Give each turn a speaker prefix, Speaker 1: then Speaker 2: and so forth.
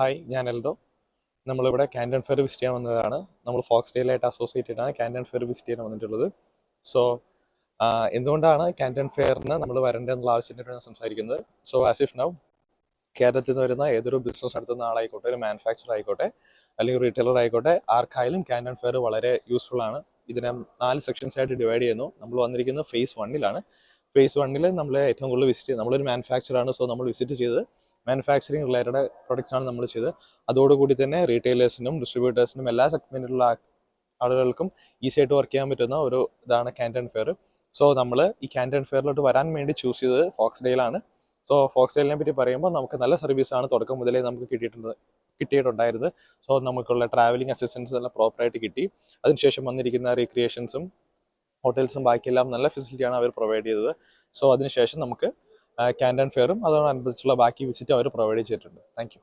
Speaker 1: Hi ഞാൻ എൽദോ. നമ്മളിവിടെ Camden fair visit ചെയ്യാൻ വന്നതാണ്. നമ്മൾ ഫോക്സ് ഡേയിലായിട്ട് അസോസിയേറ്റഡ് ആണ് കാൻഡൻ ഫെയർ വിസിറ്റ് ചെയ്യാൻ വന്നിട്ടുള്ളത്. സോ എന്തുകൊണ്ടാണ് കാൻഡൻ ഫെയറിന് നമ്മൾ വരേണ്ടതെന്നുള്ള ആവശ്യത്തിനാണ് സംസാരിക്കുന്നത്? സോ ആസ് ഇഫ് നൗ കേരളത്തിൽ നിന്ന് വരുന്ന ഏതൊരു ബിസിനസ് നടത്തുന്ന ആളായിക്കോട്ടെ ഒരു മാനുഫാക്ചർ ആയിക്കോട്ടെ അല്ലെങ്കിൽ റീറ്റെയിലർ ആയിക്കോട്ടെ ആർക്കായാലും കാൻഡൻ ഫെയർ വളരെ യൂസ്ഫുൾ ആണ്. ഇതിനെ നാല് സെക്ഷൻസ് ആയിട്ട് ഡിവൈഡ് ചെയ്യുന്നു. നമ്മൾ വന്നിരിക്കുന്നത് ഫേസ് വണ്ണിലാണ് ഫേസ് വണ്ണിൽ നമ്മൾ ഏറ്റവും കൂടുതൽ വിസിറ്റ് ചെയ്യുന്നത് നമ്മളൊരു മാനുഫാക്ചർ ആണ് സോ നമ്മൾ വിസിറ്റ് ചെയ്തത് മാനുഫാക്ചറിങ് റിലേറ്റഡ് പ്രൊഡക്ട്സ് ആണ് നമ്മൾ ചെയ്തത്. അതോടുകൂടി തന്നെ റീറ്റെയിലേഴ്സിനും ഡിസ്ട്രിബ്യൂട്ടേഴ്സിനും എല്ലാ സെഗ്മെന്റിലുള്ള ആളുകൾക്കും ഈസി ആയിട്ട് വർക്ക് ചെയ്യാൻ പറ്റുന്ന ഒരു ഇതാണ് ക്യാന്റൺ ഫെയർ സോ നമ്മൾ ഈ ക്യാന്റൺ ഫെയറിലോട്ട് വരാൻ വേണ്ടി ചൂസ് ചെയ്തത് ഫോക്സ് ഡേയിലാണ് സോ ഫോക്സ് ഡെയിലിനെ പറ്റി പറയുമ്പോൾ നമുക്ക് നല്ല സർവീസാണ് തുടക്കം മുതലേ നമുക്ക് കിട്ടിയിട്ടുണ്ട് കിട്ടിയിട്ടുണ്ടായിരുന്നത്. സോ നമുക്കുള്ള ട്രാവലിംഗ് അസിസ്റ്റൻസ് എല്ലാം പ്രോപ്പറായിട്ട് കിട്ടി. അതിനുശേഷം വന്നിരിക്കുന്ന റീക്രിയേഷൻസും ഹോട്ടൽസും ബാക്കിയെല്ലാം നല്ല ഫെസിലിറ്റിയാണ് അവർ പ്രൊവൈഡ് ചെയ്തത്. സോ അതിനുശേഷം നമുക്ക് ക്യാന്റൺ ഫെയറും അതോടനുബന്ധിച്ചുള്ള ബാക്കി വിസിറ്റ് അവർ പ്രൊവൈഡ് ചെയ്തിട്ടുണ്ട്. താങ്ക്